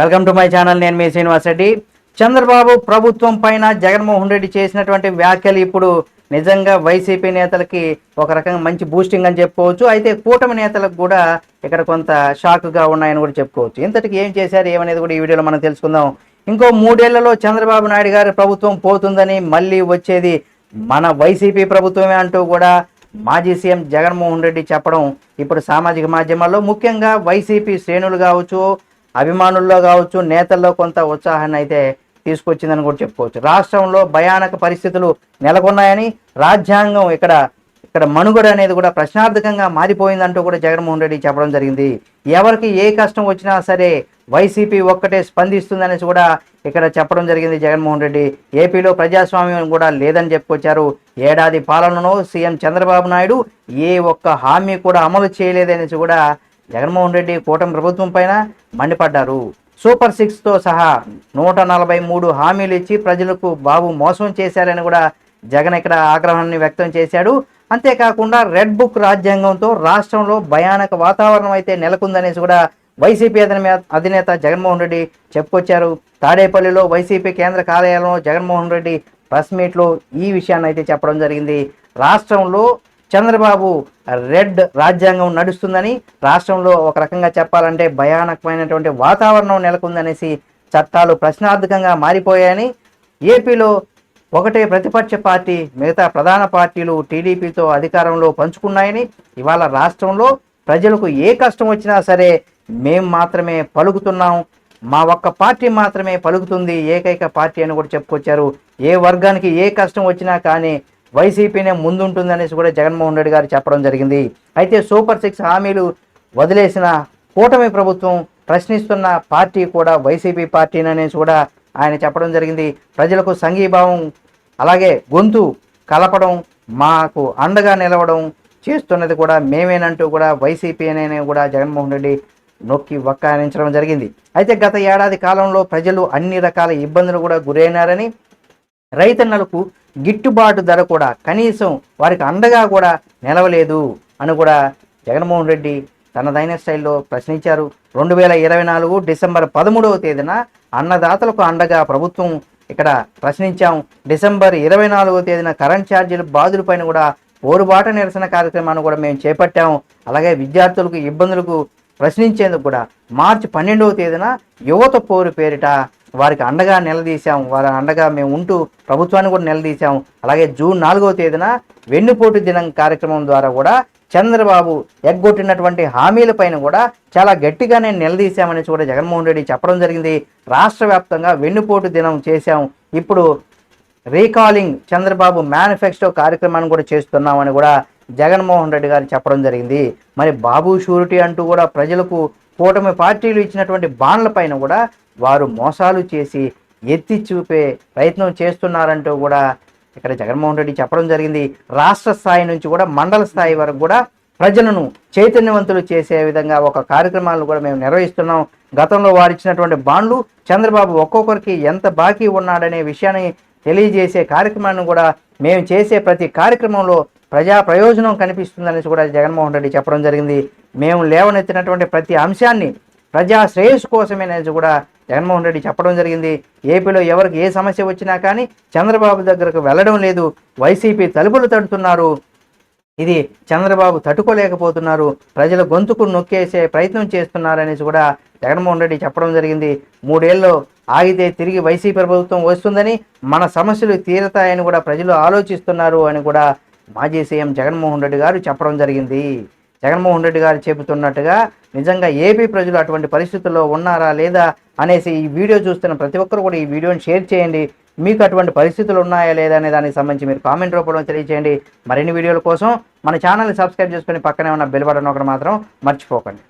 Welcome to my channel నేను మీ శ్రీనివాస్ రెడ్డి. చంద్రబాబు ప్రభుత్వం పైన జగన్మోహన్ రెడ్డి చేసినటువంటి వ్యాఖ్యలు ఇప్పుడు నిజంగా వైసీపీ నేతలకి ఒక రకంగా మంచి బూస్టింగ్ అని చెప్పుకోవచ్చు. అయితే కూటమి నేతలకు కూడా ఇక్కడ కొంత షాక్గా ఉన్నాయని కూడా చెప్పుకోవచ్చు. ఇంతటికి ఏం చేశారు ఏమనేది కూడా ఈ వీడియోలో మనం తెలుసుకుందాం. ఇంకో మూడేళ్ళలో చంద్రబాబు నాయుడు గారి ప్రభుత్వం పోతుందని మళ్ళీ వచ్చేది మన వైసీపీ ప్రభుత్వమే అంటూ కూడా మాజీ సీఎం జగన్మోహన్ రెడ్డి చెప్పడం ఇప్పుడు సామాజిక మాధ్యమాల్లో ముఖ్యంగా వైసీపీ శ్రేణులు కావచ్చు అభిమానుల్లో కావచ్చు నేతల్లో కొంత ఉత్సాహాన్ని అయితే తీసుకొచ్చిందని కూడా చెప్పుకోవచ్చు. రాష్ట్రంలో భయానక పరిస్థితులు నెలకొన్నాయని రాజ్యాంగం ఇక్కడ ఇక్కడ మనుగడ అనేది కూడా ప్రశ్నార్థకంగా మారిపోయిందంటూ కూడా జగన్మోహన్ రెడ్డి చెప్పడం జరిగింది. ఎవరికి ఏ కష్టం వచ్చినా సరే వైసీపీ ఒక్కటే స్పందిస్తుందనేసి కూడా ఇక్కడ చెప్పడం జరిగింది జగన్మోహన్ రెడ్డి. ఏపీలో ప్రజాస్వామ్యం కూడా లేదని చెప్పుకొచ్చారు. ఏడాది పాలనలో సీఎం చంద్రబాబు నాయుడు ఏ ఒక్క హామీ కూడా అమలు చేయలేదనేసి కూడా జగన్మోహన్ రెడ్డి కూటమి ప్రభుత్వం పైన మండిపడ్డారు. సూపర్ సిక్స్తో సహా నూట నలభై మూడు హామీలు ఇచ్చి ప్రజలకు బాబు మోసం చేశారని కూడా జగన్ ఇక్కడ ఆగ్రహాన్ని వ్యక్తం చేశాడు. అంతేకాకుండా రెడ్ బుక్ రాజ్యాంగంతో రాష్ట్రంలో భయానక వాతావరణం అయితే నెలకొందనేసి కూడా వైసీపీ అధినేత జగన్మోహన్ రెడ్డి చెప్పుకొచ్చారు. తాడేపల్లిలో వైసీపీ కేంద్ర కార్యాలయంలో జగన్మోహన్ రెడ్డి ప్రెస్ మీట్లో ఈ విషయాన్ని అయితే చెప్పడం జరిగింది. రాష్ట్రంలో చంద్రబాబు రెడ్ రాజ్యాంగం నడుస్తుందని రాష్ట్రంలో ఒక రకంగా చెప్పాలంటే భయానకమైనటువంటి వాతావరణం నెలకొందనేసి చట్టాలు ప్రశ్నార్థకంగా మారిపోయాయని ఏపీలో ఒకటే ప్రతిపక్ష పార్టీ మిగతా ప్రధాన పార్టీలు టీడీపీతో అధికారంలో పంచుకున్నాయని ఇవాళ రాష్ట్రంలో ప్రజలకు ఏ కష్టం వచ్చినా సరే మేం మాత్రమే పలుకుతున్నాం మా ఒక్క పార్టీ మాత్రమే పలుకుతుంది ఏకైక పార్టీ అని కూడా చెప్పుకొచ్చారు. ఏ వర్గానికి ఏ కష్టం వచ్చినా కానీ వైసీపీనే ముందుంటుందనేసి కూడా జగన్మోహన్ రెడ్డి గారు చెప్పడం జరిగింది. అయితే సూపర్ సిక్స్ హామీలు వదిలేసిన కూటమి ప్రభుత్వం ప్రశ్నిస్తున్న పార్టీ కూడా వైసీపీ పార్టీననేసి కూడా ఆయన చెప్పడం జరిగింది. ప్రజలకు సంఘీభావం అలాగే గొంతు కలపడం మాకు అండగా నిలవడం చేస్తున్నది కూడా మేమేనంటూ కూడా వైసీపీ అనే కూడా జగన్మోహన్ రెడ్డి నొక్కి వక్కాయించడం జరిగింది. అయితే గత ఏడాది కాలంలో ప్రజలు అన్ని రకాల ఇబ్బందులు కూడా గురైనారని రైతన్నలకు గిట్టుబాటు ధర కూడా కనీసం వారికి అండగా కూడా నిలవలేదు అని కూడా జగన్మోహన్ రెడ్డి తనదైన స్టైల్లో ప్రశ్నించారు. రెండు వేల ఇరవై నాలుగు డిసెంబర్ పదమూడవ తేదీన అన్నదాతలకు అండగా ప్రభుత్వం ఇక్కడ ప్రశ్నించాం. డిసెంబర్ ఇరవై నాలుగవ తేదీన కరెంట్ ఛార్జీలు బాధులపైన కూడా పోరుబాట నిరసన కార్యక్రమాన్ని కూడా మేము చేపట్టాము అలాగే విద్యార్థులకు ఇబ్బందులకు ప్రశ్నించేందుకు కూడా మార్చి పన్నెండవ తేదీన యువత పోరు పేరిట వారికి అండగా నిలదీశాము. వారి అండగా మేము ఉంటూ ప్రభుత్వాన్ని కూడా నిలదీశాము. అలాగే జూన్ నాలుగవ తేదీన వెన్నుపోటు దినం కార్యక్రమం ద్వారా కూడా చంద్రబాబు ఎగ్గొట్టినటువంటి హామీల పైన కూడా చాలా గట్టిగానే నిలదీశామని కూడా జగన్మోహన్ రెడ్డి చెప్పడం జరిగింది. రాష్ట్ర వ్యాప్తంగా వెన్నుపోటు దినం చేశాం ఇప్పుడు రీకాలింగ్ చంద్రబాబు మేనిఫెస్టో కార్యక్రమాన్ని కూడా చేస్తున్నామని కూడా జగన్మోహన్ రెడ్డి గారు చెప్పడం జరిగింది. మరి బాబు షూరిటీ అంటూ కూడా ప్రజలకు కూటమి పార్టీలు ఇచ్చినటువంటి బాండ్లపైన కూడా వారు మోసాలు చేసి ఎత్తి చూపే ప్రయత్నం చేస్తున్నారంటూ కూడా ఇక్కడ జగన్మోహన్ రెడ్డి చెప్పడం జరిగింది. రాష్ట్ర స్థాయి నుంచి కూడా మండల స్థాయి వరకు కూడా ప్రజలను చైతన్యవంతులు చేసే విధంగా ఒక కార్యక్రమాలను కూడా మేము నిర్వహిస్తున్నాం. గతంలో వారు ఇచ్చినటువంటి బాండ్లు చంద్రబాబు ఒక్కొక్కరికి ఎంత బాకీ ఉన్నాడనే విషయాన్ని తెలియజేసే కార్యక్రమాన్ని కూడా మేము చేసే ప్రతి కార్యక్రమంలో ప్రజా ప్రయోజనం కనిపిస్తుందనేసి కూడా జగన్మోహన్ రెడ్డి చెప్పడం జరిగింది. మేము లేవనెత్తినటువంటి ప్రతి అంశాన్ని ప్రజా శ్రేయస్సు కోసమేనేసి కూడా జగన్మోహన్ రెడ్డి చెప్పడం జరిగింది. ఏపీలో ఎవరికి ఏ సమస్య వచ్చినా కానీ చంద్రబాబు దగ్గరకు వెళ్ళడం లేదు. వైసీపీ తలుపులు తడుతున్నారు. ఇది చంద్రబాబు తట్టుకోలేకపోతున్నారు. ప్రజల గొంతుకు నొక్కేసే ప్రయత్నం చేస్తున్నారనేసి కూడా జగన్మోహన్ రెడ్డి చెప్పడం జరిగింది. మూడేళ్ళు ఆగితే తిరిగి వైసీపీ ప్రభుత్వం వస్తుందని మన సమస్యలు తీరతాయని కూడా ప్రజలు ఆలోచిస్తున్నారు అని కూడా మాజీ సీఎం జగన్మోహన్ రెడ్డి గారు చెప్పడం జరిగింది. జగన్మోహన్ రెడ్డి గారు చెబుతున్నట్టుగా నిజంగా ఏపీ ప్రజలు అటువంటి పరిస్థితుల్లో ఉన్నారా లేదా అనేసి ఈ వీడియో చూస్తున్న ప్రతి ఒక్కరు కూడా ఈ వీడియోని షేర్ చేయండి. మీకు అటువంటి పరిస్థితులు ఉన్నాయా లేదా అనే దానికి సంబంధించి మీరు కామెంట్ రూపంలో తెలియజేయండి మరిన్ని వీడియోల కోసం మన ఛానల్ని సబ్స్క్రైబ్ చేసుకుని పక్కనే ఉన్న బెల్ బటన్ ఒకటి మాత్రం మర్చిపోకండి.